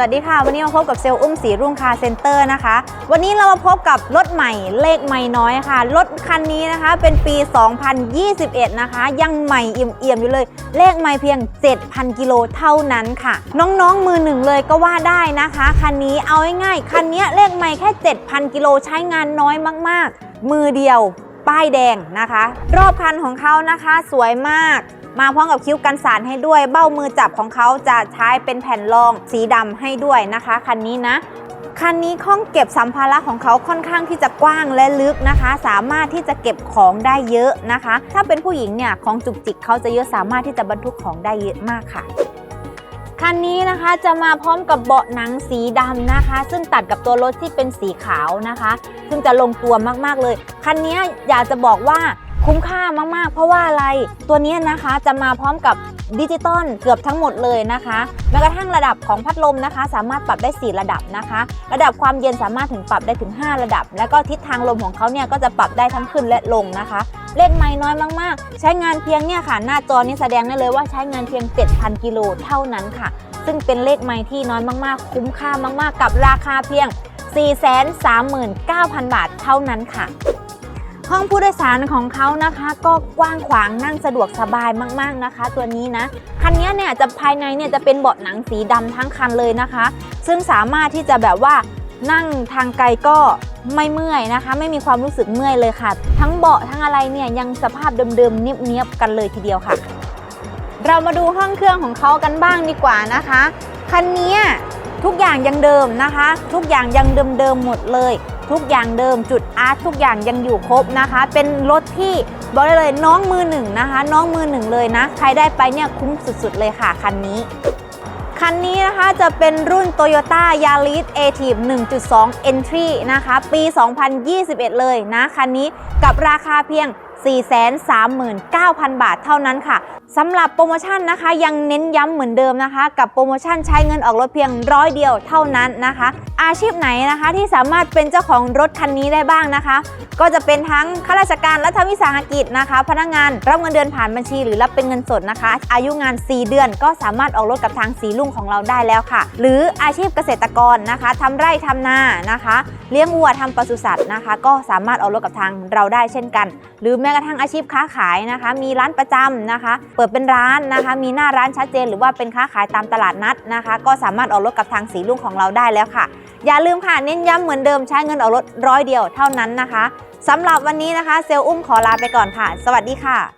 สวัสดีค่ะ วันนี้มาพบกับเซลล์อุ้มสีรุ่งคาร์เซ็นเตอร์นะคะ วันนี้เรามาพบกับรถใหม่เลขไม่น้อยค่ะ รถคันนี้นะคะเป็นปี 2021 นะคะ ยังใหม่เอี่ยมๆอยู่เลย เลขไม่เพียง 7,000 กิโลเท่านั้นค่ะ น้องๆ มือหนึ่งเลยก็ว่าได้นะคะ คันนี้เอาง่ายๆ คันนี้เลขไม่แค่ 7,000 กิโลใช้งานน้อยมากๆ มือเดียว ป้ายแดงนะคะ รอบคันของเขานะคะ สวยมาก มาพร้อมกับคิ้วกันสารให้ด้วย เบ้ามือจับของเขาจะใช้เป็นแผ่นรองสีดำให้ด้วยนะคะคันนี้นะคันนี้ห้องเก็บสัมภาระของเขาค่อนข้างที่จะกว้างและลึกนะคะ สามารถที่จะเก็บของได้เยอะนะคะ ถ้าเป็นผู้หญิงเนี่ยของจุกจิกเขาจะเยอะสามารถที่จะบรรทุกของได้เยอะมากค่ะคันนี้นะคะจะมาพร้อมกับเบาะหนังสีดำนะคะ ซึ่งตัดกับตัวรถที่เป็นสีขาวนะคะ ซึ่งจะลงตัวมากๆเลย คันนี้อยากจะบอกว่า คุ้มค่ามากๆ เพราะว่าอะไรตัวนี้นะคะจะมาพร้อมกับดิจิตอลเกือบทั้งหมดเลยนะคะแม้กระทั่งระดับของพัดลมนะคะ สามารถปรับได้ 4 ระดับนะคะ ระดับความเย็นสามารถถึงปรับได้ถึง 5 ระดับ แล้วก็ทิศทางลมของเขาเนี่ยก็จะปรับได้ทั้งขึ้นและลงนะคะ เลขไม่น้อยมากๆ ใช้งานเพียงเนี่ยค่ะ หน้าจอนี้แสดงได้เลยว่าใช้งานเพียง 7,000 กิโลเท่านั้นค่ะ ซึ่งเป็นเลขไม้ที่น้อยมากๆ คุ้มค่ามากๆ กับราคาเพียง 439,000 บาทเท่านั้นค่ะ ห้องผู้โดยสารของเขานะคะ ก็กว้างขวางนั่งสะดวกสบายมากๆนะคะ ตัวนี้นะคันนี้เนี่ยจะภายในเนี่ยจะเป็นเบาะหนังสีดำทั้งคันเลยนะคะ ซึ่งสามารถที่จะแบบว่านั่งทางไกลก็ไม่เมื่อยนะคะ ไม่มีความรู้สึกเมื่อยเลยค่ะ ทั้งเบาะทั้งอะไรเนี่ยยังสภาพเดิมๆเนียบๆกันเลยทีเดียวค่ะ เรามาดูห้องเครื่องของเขากันบ้างดีกว่านะคะคันนี้ ทุกอย่างยังเดิมนะคะ ทุกอย่างยังเดิมๆหมดเลย ทุกอย่างเดิมจุดอาร์ตทุกอย่างยังอยู่ครบนะคะ เป็นรถที่บอกได้เลยน้องมือหนึ่งนะคะ น้องมือหนึ่งเลยนะ ใครได้ไปเนี่ยคุ้มสุดๆเลยค่ะคันนี้คันนี้นะคะจะเป็นรุ่น Toyota Yaris a t i v 1.2 Entry นะคะ ปี 2021 เลยนะ คันนี้กับราคาเพียง 439,000 บาทเท่านั้นค่ะสำหรับโปรโมชั่นนะคะยังเน้นย้ำเหมือนเดิมนะคะ กับโปรโมชั่นใช้เงินออกรถเพียงร้อยเดียวเท่านั้นนะคะ อาชีพไหนนะคะที่สามารถเป็นเจ้าของรถคันนี้ได้บ้างนะคะ ก็จะเป็นทั้งข้าราชการรัฐวิสาหกิจนะคะ พนักงานรับเงินเดือนผ่านบัญชี หรือรับเป็นเงินสดนะคะ อายุงาน 4 เดือนก็สามารถออกรถกับทางสีลุ่งของเราได้แล้วค่ะ หรืออาชีพเกษตรกรนะคะทำไร่ทำนานะคะ เลี้ยงวัวทำปศุสัตว์นะคะ ก็สามารถออกรถกับทางเราได้เช่นกัน หรือแม้กระทั่งอาชีพค้าขายนะคะ มีร้านประจำนะคะ เปิดเป็นร้านนะคะ มีหน้าร้านชัดเจน หรือว่าเป็นค้าขายตามตลาดนัดนะคะ ก็สามารถออกรถกับทางสีลุ่งของเราได้แล้วค่ะ อย่าลืมค่ะเน้นย้ำเหมือนเดิมใช้เงินออกรถร้อยเดียวเท่านั้นนะคะสำหรับวันนี้นะคะเซลล์อุ้มขอลาไปก่อนค่ะ สวัสดีค่ะ